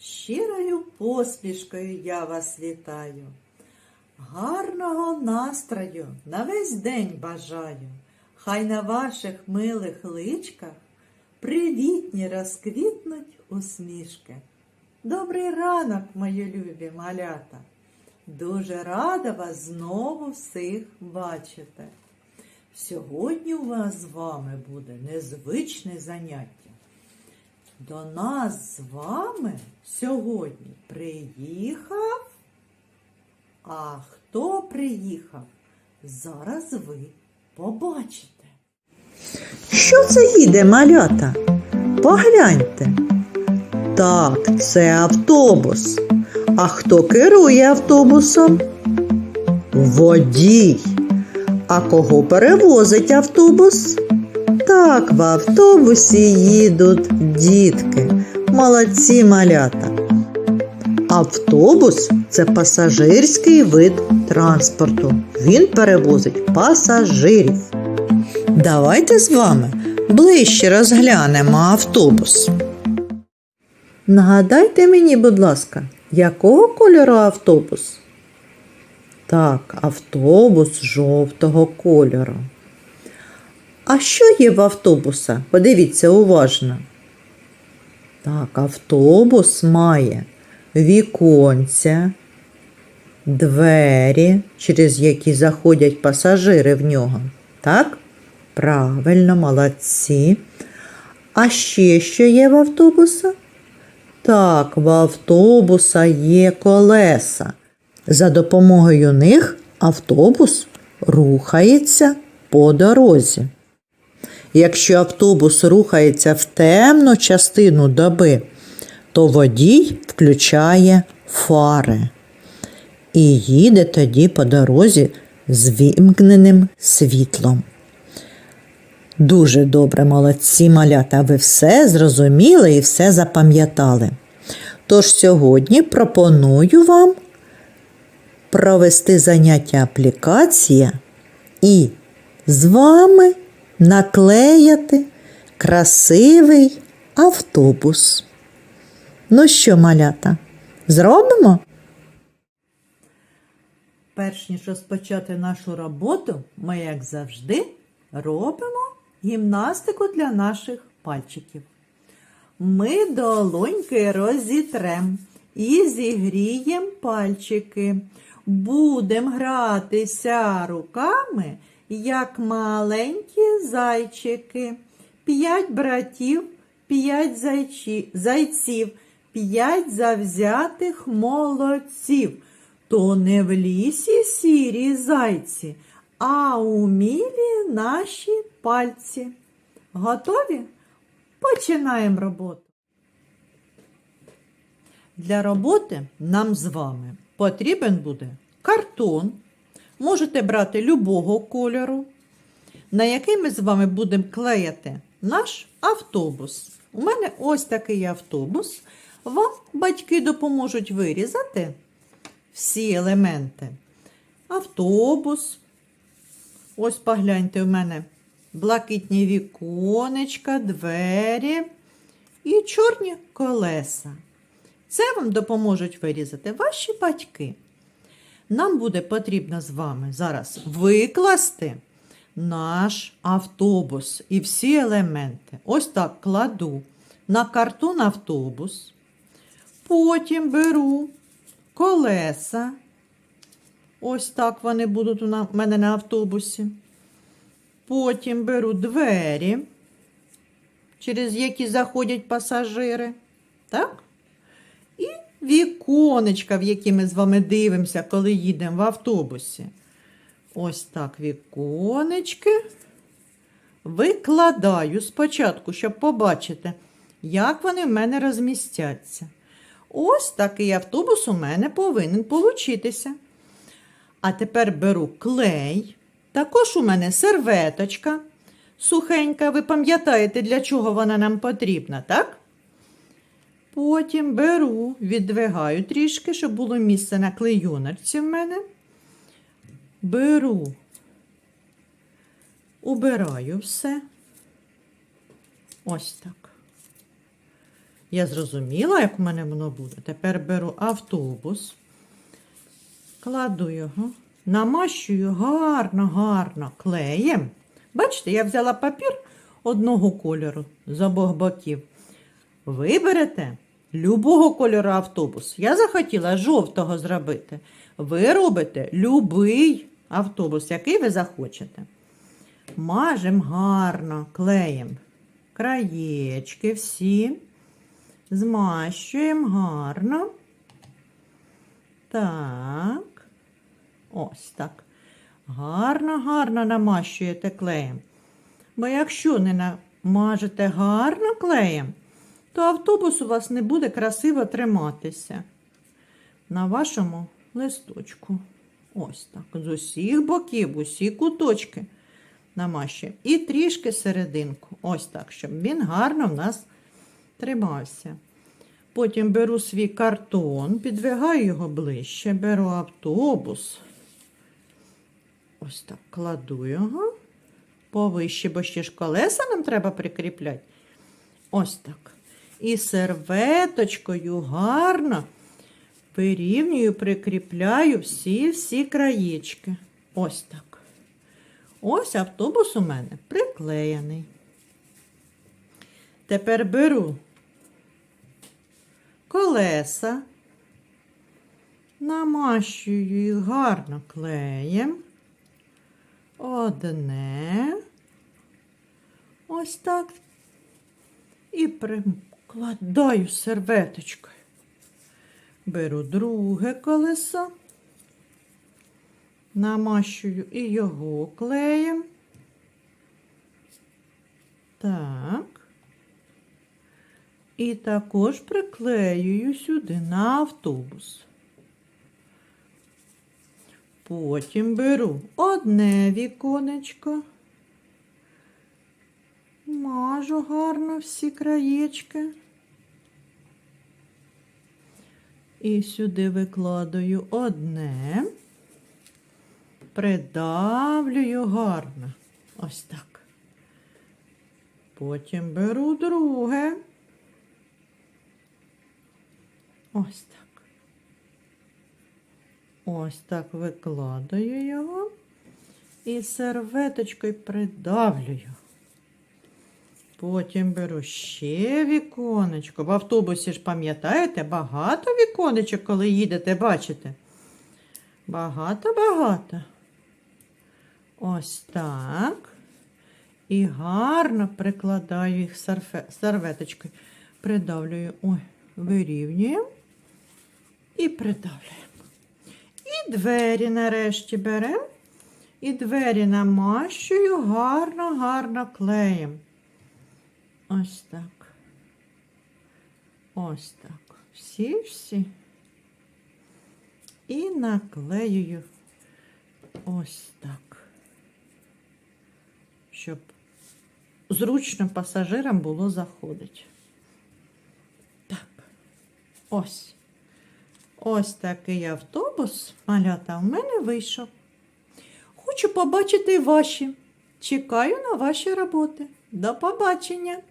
щирою посмішкою я вас вітаю. Гарного настрою на весь день бажаю. Хай на ваших милих личках привітні розквітнуть усмішки. Добрий ранок, мої любі малята. Дуже рада вас знову всіх бачити. Сьогодні у вас з вами буде незвичне заняття. До нас з вами сьогодні приїхав. А хто приїхав? Зараз ви побачите. Що це їде, малята? Погляньте. Так, це автобус. А хто керує автобусом? Водій. А кого перевозить автобус? Так, в автобусі їдуть дітки. Молодці малята. Автобус це пасажирський вид транспорту. Він перевозить пасажирів. Давайте з вами ближче розглянемо автобус. Нагадайте мені, будь ласка, якого кольору автобус? Так, автобус жовтого кольору. А що є в автобуса? Подивіться уважно. Так, автобус має віконця, двері, через які заходять пасажири в нього. Так? Правильно, молодці. А ще що є в автобуса? Так, в автобуса є колеса. За допомогою них автобус рухається по дорозі. Якщо автобус рухається в темну частину доби, то водій включає фари і їде тоді по дорозі з вімкненим світлом. Дуже добре, молодці малята, ви все зрозуміли і все запам'ятали. Тож сьогодні пропоную вам провести заняття аплікація і з вами наклеяти красивий автобус. Ну що, малята, зробимо? Перш ніж розпочати нашу роботу, ми, як завжди, робимо гімнастику для наших пальчиків. Ми долоньки розітрем і зігріємо пальчики. Будемо гратися руками, як маленькі зайчики. П'ять братів, п'ять зайчі... зайців, п'ять завзятих молодців. То не в лісі сірі зайці, а умілі наші пальці. Готові? Починаємо роботу. Для роботи нам з вами потрібен буде картон. Можете брати любого кольору, на який ми з вами будемо клеїти наш автобус. У мене ось такий автобус. Вам батьки допоможуть вирізати всі елементи. Автобус. Ось погляньте, у мене блакитні віконечка, двері і чорні колеса. Це вам допоможуть вирізати ваші батьки. Нам буде потрібно з вами зараз викласти наш автобус і всі елементи. Ось так кладу на картон автобус. Потім беру колеса. Ось так вони будуть у мене на автобусі. Потім беру двері, через які заходять пасажири. Так? Віконечка, в які ми з вами дивимося, коли їдемо в автобусі. Ось так віконечки. Викладаю спочатку, щоб побачити, як вони в мене розмістяться. Ось такий автобус у мене повинен получитися. А тепер беру клей. Також у мене серветочка сухенька. Ви пам'ятаєте, для чого вона нам потрібна, так? Потім беру, віддвигаю трішки, щоб було місце на клейоночці в мене. Беру, убираю все. Ось так. Я зрозуміла, як у мене воно буде. Тепер беру автобус, кладу його, намащую гарно, гарно клеєм. Бачите, я взяла папір одного кольору з обох боків. Ви берете любого кольору автобус. Я захотіла жовтого зробити. Ви робите любий автобус, який ви захочете. Мажемо гарно клеєм краєчки всі. Змащуємо гарно. Так. Ось так. Гарно, гарно намащуєте клеєм. Бо якщо не намажете гарно клеєм, то автобус у вас не буде красиво триматися на вашому листочку. Ось так. З усіх боків, усі куточки намащуємо. І трішки серединку. Ось так, щоб він гарно в нас тримався. Потім беру свій картон, підвигаю його ближче, беру автобус. Ось так кладу його повище, бо ще ж колеса нам треба прикріпляти. Ось так. І серветочкою гарно вирівнюю, прикріпляю всі-всі краєчки. Ось так. Ось автобус у мене приклеєний. Тепер беру колеса, намащую їх гарно клеєм. Одне. Ось так. І прикладаю серветочкою. Беру друге колесо, намащую і його клеєм. Так. І також приклеюю сюди на автобус. Потім беру одне віконечко, мажу гарно всі краєчки. І сюди викладаю одне, придавлюю гарно. Ось так. Потім беру друге. Ось так. Ось так викладаю його і серветочкою придавлюю. Потім беру ще віконечко. В автобусі ж пам'ятаєте, багато віконечок, коли їдете, бачите? Багато-багато. Ось так. І гарно прикладаю їх серветочкою. Придавлюю. Ой, вирівнюємо і придавлюємо. І двері нарешті беремо. І двері намащую гарно-гарно клеєм. Ось так. Ось так. Всі-всі. І наклеюю ось так. Щоб зручно пасажирам було заходити. Так. Ось. Ось такий автобус, малята, в мене вийшов. Хочу побачити ваші. Чекаю на ваші роботи. До побачення!